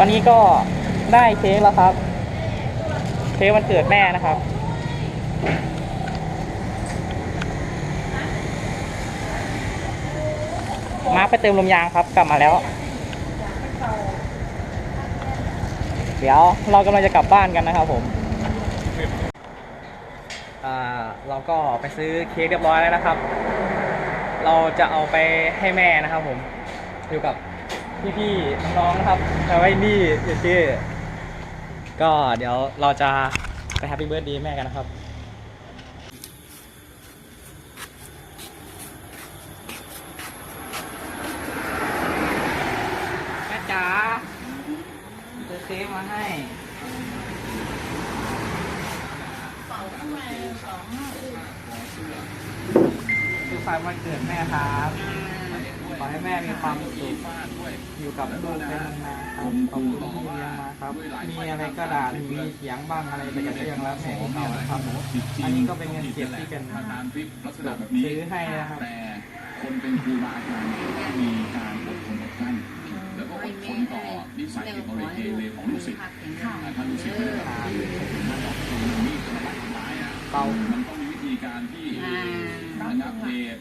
ตอนนี้ก็ได้เค้กแล้วครับ เค้กวันเกิดแม่นะครับ มาไปเติมลมยางครับ กลับมาแล้ว เดี๋ยวเรากำลังจะกลับบ้านกันนะครับผมเราก็ไปซื้อเค้กเรียบร้อยแล้วนะครับ เราจะเอาไปให้แม่นะครับผมอยู่กับ พี่ๆน้องๆนะครับแล้วไว้นี่ชื่อก็เดี๋ยวเราจะไปแฮปปี้เบิร์ดดีแม่กันนะครับ แม่จ๋าซื้อเค้กมาให้คือฝ่ายวันเกิดแม่ครับขอ ให้แม่มีความสุขอยู่กับลูกได้นานๆครับขอบคุณที่เลี้ยงมาครับ มีอะไรก็ด่ามีเสียงบ้างอะไรแต่ก็เรื่องแล้วแม่ของเรานะครับอันนี้ก็เป็นเงินเก็บที่เป็นประธานทริปลักษณะแบบนี้ซื้อให้นะครับแต่คนเป็นครูบาอาจารย์เนี่ยต้องมีการอดทนอดกลั้นแล้วก็อดทนต่อนิสัยเกเรเกเรของลูกศิษย์อ่าถ้าลูกศิษย์ไม่ได้ทำมันอดทนมันมีดจะมาทำร้ายอะเบามันต้องมีวิธีการที่ระงับเหตุ